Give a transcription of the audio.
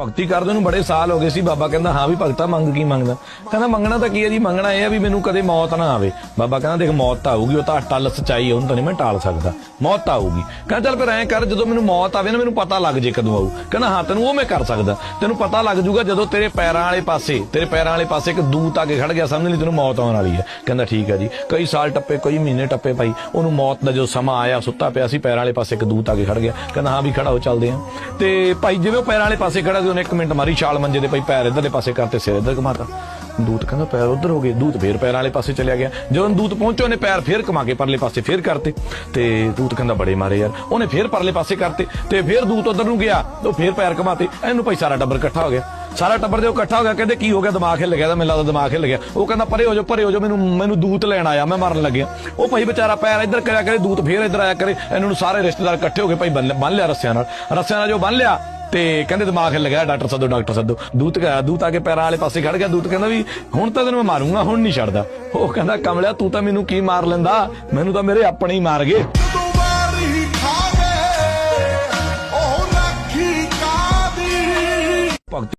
ਭਗਤੀ ਕਰਦੇ ਨੂੰ ਬੜੇ ਸਾਲ ਹੋ ਗਏ ਸੀ। ਬਾਬਾ ਕਹਿੰਦਾ, ਹਾਂ ਵੀ ਭਗਤਾ ਮੰਗ ਕੀ ਮੰਗਦਾ? ਕਹਿੰਦਾ, ਮੰਗਣਾ ਤਾਂ ਕੀ ਹੈ ਜੀ? ਮੰਗਣਾ ਇਹ ਹੈ ਵੀ ਮੈਨੂੰ ਕਦੇ ਮੌਤ ਨਾ ਆਵੇ। ਬਾਬਾ ਕਹਿੰਦਾ, ਦੇਖ, ਮੌਤ ਤਾਂ ਆਊਗੀ, ਉਹ ਤਾਂ ਟੱਲ ਸਚਾਈ ਉਹਨੂੰ ਤਾਂ ਨਹੀਂ ਮੈਂ ਟਾਲ ਸਕਦਾ। ਮੌਤ ਤਾਂ ਆਊਗੀ। ਕਹਿੰਦਾ, ਚੱਲ ਫਿਰ ਐਂ ਕਰ, ਜਦੋਂ ਮੈਨੂੰ ਮੌਤ ਆਵੇ ਨਾ, ਮੈਨੂੰ ਪਤਾ ਲੱਗ ਜੇ ਕਦੋਂ ਆਊ। ਕਹਿੰਦਾ, ਹਾਂ, ਤੈਨੂੰ ਉਹ ਮੈਂ ਕਰ ਸਕਦਾ। ਤੈਨੂੰ ਪਤਾ ਲੱਗ ਜੂਗਾ ਜਦੋਂ ਤੇਰੇ ਪੈਰਾਂ ਵਾਲੇ ਪਾਸੇ, ਤੇਰੇ ਪੈਰਾਂ ਵਾਲੇ ਪਾਸੇ ਇੱਕ ਦੂਤ ਆ ਕੇ ਖੜ ਗਿਆ ਸਮਝ ਲਈ ਤੈਨੂੰ ਮੌਤ ਆਉਣ ਵਾਲੀ ਹੈ। ਕਹਿੰਦਾ, ਠੀਕ ਹੈ ਜੀ। ਕਈ ਸਾਲ ਟੱਪੇ, ਕਈ ਮਹੀਨੇ ਟੱਪੇ ਭਾਈ, ਉਹਨੂੰ ਮੌਤ ਦਾ ਜੋ ਸਮਾਂ ਆਇਆ, ਸੁੱਤਾ ਪਿਆ ਸੀ, ਪੈਰਾਂ ਵਾਲੇ ਪਾਸੇ ਇੱਕ ਦੂਤ ਆ ਕੇ ਖੜ ਗਿਆ। ਕਹਿੰਦਾ, ਹਾਂ ਵੀ ਖੜਾ ਹੋ, ਚੱਲਦੇ ਆ। ਤੇ ਭਾਈ, ਜਿਵੇਂ ਉਹ ਪੈਰਾਂ ਵਾਲੇ ਪਾਸੇ ਖੜਾ ਉਹਨੇ ਇੱਕ ਮਿੰਟ ਮਾਰੀ ਛਾਲ ਮੰਜੇ ਦੇ ਭਾਈ ਪੈਰ ਇਧਰਲੇ ਪਾਸੇ ਕਰਤੇ ਸਿਰ ਇਧਰ ਘਮਾਤਾ ਦੂਤ ਕਹਿੰਦਾ ਪੈਰ ਉਧਰ ਹੋ ਗਏ। ਦੂਤ ਫੇਰ ਪੈਰਾਂ ਵਾਲੇ ਪਾਸੇ ਚਲਿਆ ਗਿਆ। ਜਦੋਂ ਦੂਤ ਪਹੁੰਚੋ, ਉਹਨੇ ਪੈਰ ਫੇਰ ਘਮਾ ਕੇ ਪਰਲੇ ਪਾਸੇ ਫੇਰ ਕਰਤੇ। ਤੇ ਦੂਤ ਕਹਿੰਦਾ, ਬੜੇ ਮਾਰੇ ਯਾਰ। ਉਹਨੇ ਫੇਰ ਪਰਲੇ ਪਾਸੇ ਕਰਤੇ। ਤੇ ਫੇਰ ਦੂਤ ਉਧਰ ਨੂੰ ਗਿਆ। ਉਹ ਫੇਰ ਪੈਰ ਘਮਾਤੇ। ਇਹਨੂੰ ਭਾਈ ਸਾਰਾ ਟੱਬਰ ਇਕੱਠਾ ਹੋ ਗਿਆ। ਸਾਰਾ ਟੱਬਰ ਜਦੋਂ ਇਕੱਠਾ ਹੋ ਗਿਆ, ਕਹਿੰਦੇ, ਕੀ ਹੋ ਗਿਆ? ਦਿਮਾਗ ਹਿੱਲ ਗਿਆ ਤਾਂ ਮੈਨੂੰ ਲੱਗਦਾ ਦਿਮਾਗ ਹਿੱਲ ਗਿਆ। ਉਹ ਕਹਿੰਦਾ, ਪਰੇ ਹੋ ਜਾ ਪਰੇ ਹੋ ਜਾ ਮੈਨੂੰ ਮੈਨੂੰ ਦੂਤ ਲੈਣ ਆਇਆ। ਮੈਂ ਮਰਨ ਲੱਗਿਆ। ਉਹ ਭਾਈ ਵਿਚਾਰਾ ਪੈਰ ਇੱਧਰ ਕਰਿਆ ਕਰੇ, ਦੂਤ ਫੇਰ ਇੱਧਰ ਆਇਆ ਕਰੇ। ਇਹਨਾਂ ਨੂੰ ਸਾਰੇ ਰਿਸ਼ਤੇਦਾਰ ਇਕੱਠੇ ਹੋ ਗਏ ਭਾਈ ਬੰਨ ਬੰਨ ਲਿਆ ਰੱਸਿਆਂ ਨਾਲ। ਰੱਸਿਆਂ ਨਾਲ ਜੋ ਬੰਨ ਲਿਆ ਤੇ ਕਹਿੰਦੇ ਦਿਮਾਗ ਲਗਾਇਆ ਡਾਕਟਰ ਸੱਦੋ ਡਾਕਟਰ ਸੱਦੋ। ਦੂਤ ਗਿਆ ਦੂਤ ਆ ਕੇ ਪੈਰਾਂ ਵਾਲੇ ਪਾਸੇ ਖੜ ਗਿਆ। ਦੂਤ ਕਹਿੰਦਾ ਵੀ, ਹੁਣ ਤਾਂ ਤੈਨੂੰ ਮੈਂ ਮਾਰੂੰਗਾ, ਹੁਣ ਨਹੀਂ ਛੱਡਦਾ। ਉਹ ਕਹਿੰਦਾ, ਕਮਲਿਆ, ਤੂੰ ਤਾਂ ਮੈਨੂੰ ਕੀ ਮਾਰ ਲੈਂਦਾ? ਮੈਨੂੰ ਤਾਂ ਮੇਰੇ ਆਪਣੇ ਹੀ ਮਾਰ ਗਏ। ਭਗਤ